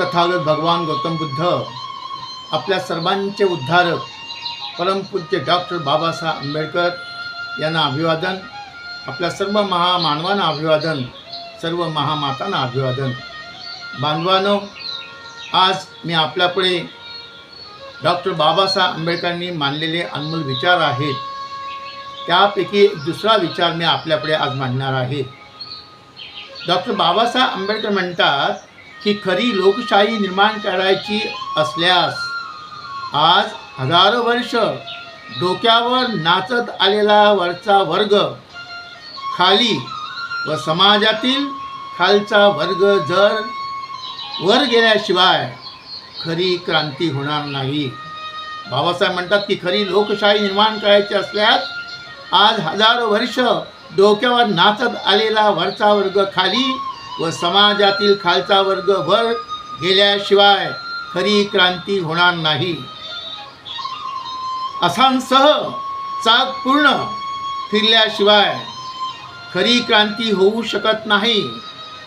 तथागत भगवान गौतम बुद्ध आपल्या सर्वांचे उद्धारक परमपूज्य डॉक्टर बाबासाहेब आंबेडकर यांना अभिवादन आपल्या सर्व महामानवांना अभिवादन सर्व महामातांना अभिवादन. बांधवानो आज मी आपल्यापुढे डॉक्टर बाबासाहेब आंबेडकरांनी मांडलेले अनमोल विचार आहेत. त्यापैकी दुसरा विचार मी आपल्यापुढे आज मांडणार आहे. डॉक्टर बाबासाहेब आंबेडकर म्हणतात की खरी लोकशाही निर्माण करायची असल्यास आज हजारो वर्ष डोक्यावर नाचत आलेला वरचा वर्ग खाली व समाजातील खालचा वर्ग जर वर गेल्याशिवाय खरी क्रांती होणार नाही. बाबासाहेब म्हणतात की खरी लोकशाही निर्माण करायची असल्यास आज हजारो वर्ष डोक्यावर नाचत आलेला वरचा वर्ग खाली व समाजातील खालचा वर्ग वर गेल्याशिवाय खरी क्रांती होणार नाही. असांसह चाक पूर्ण फिरल्याशिवाय खरी क्रांती होऊ शकत नाही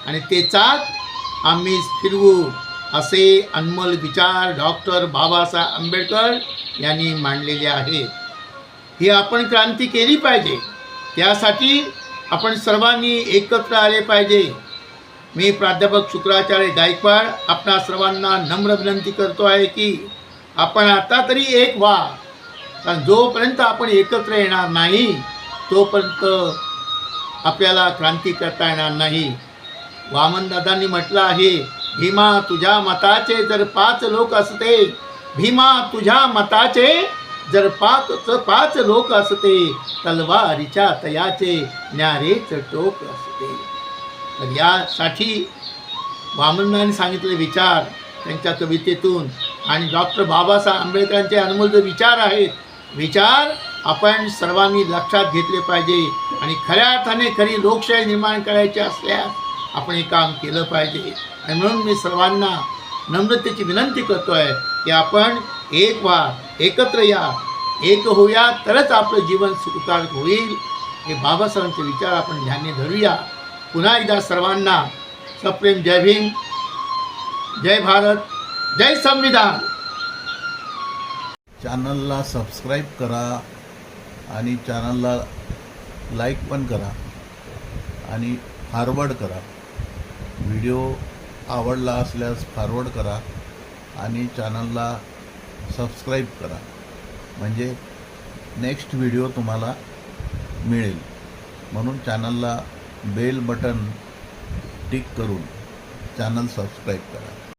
आणि ते चाक आम्हीच फिरवू असे अनमोल विचार डॉक्टर बाबासाहेब आंबेडकर यांनी मांडलेले आहेत. ही आपण क्रांती केली पाहिजे. त्यासाठी आपण सर्वांनी एकत्र आले पाहिजे. मी प्राध्यापक शुक्राचार्य गायकवाड आपणा सर्वांना नम्र विनंती करतो आहे की आपण आता तरी एक व्हा. कारण जोपर्यंत आपण एकत्र येणार नाही तोपर्यंत आपल्याला क्रांती करता येणार नाही. वामनदादांनी म्हटलं आहे भीमा तुझ्या मताचे जर पाच लोक असते भीमा तुझ्या मताचे जर पाच पाच लोक असते तलवारीच्या तयाचे न्यारेच टोक असते. तर यासाठी वामनदांनी सांगितले विचार त्यांच्या कवितेतून. आणि डॉक्टर बाबासाहेब आंबेडकरांचे अनमोल जे विचार आहेत विचार आपण सर्वांनी लक्षात घेतले पाहिजे. आणि खऱ्या अर्थाने खरी लोकशाही निर्माण करायची असल्यास आपण हे काम केलं पाहिजे. आणि म्हणून मी सर्वांना नम्रतेची विनंती करतो आहे की आपण एक व्हा एकत्र या एक होऊया तरच आपलं जीवन सुखकारक होईल. हे बाबासाहेबांचे विचार आपण ध्याने धरूया. पुन्हा एकदा सर्वांना सप्रेम जय भीम जय भारत जय संविधान. चॅनलला सबस्क्राईब करा आणि चॅनलला लाईक पण करा आणि फॉरवर्ड करा. व्हिडिओ आवडला असल्यास फॉरवर्ड करा आणि चॅनलला सबस्क्राईब करा. म्हणजे नेक्स्ट व्हिडिओ तुम्हाला मिळेल. म्हणून चॅनलला बेल बटन टिक करून चॅनल सबस्क्राईब करा.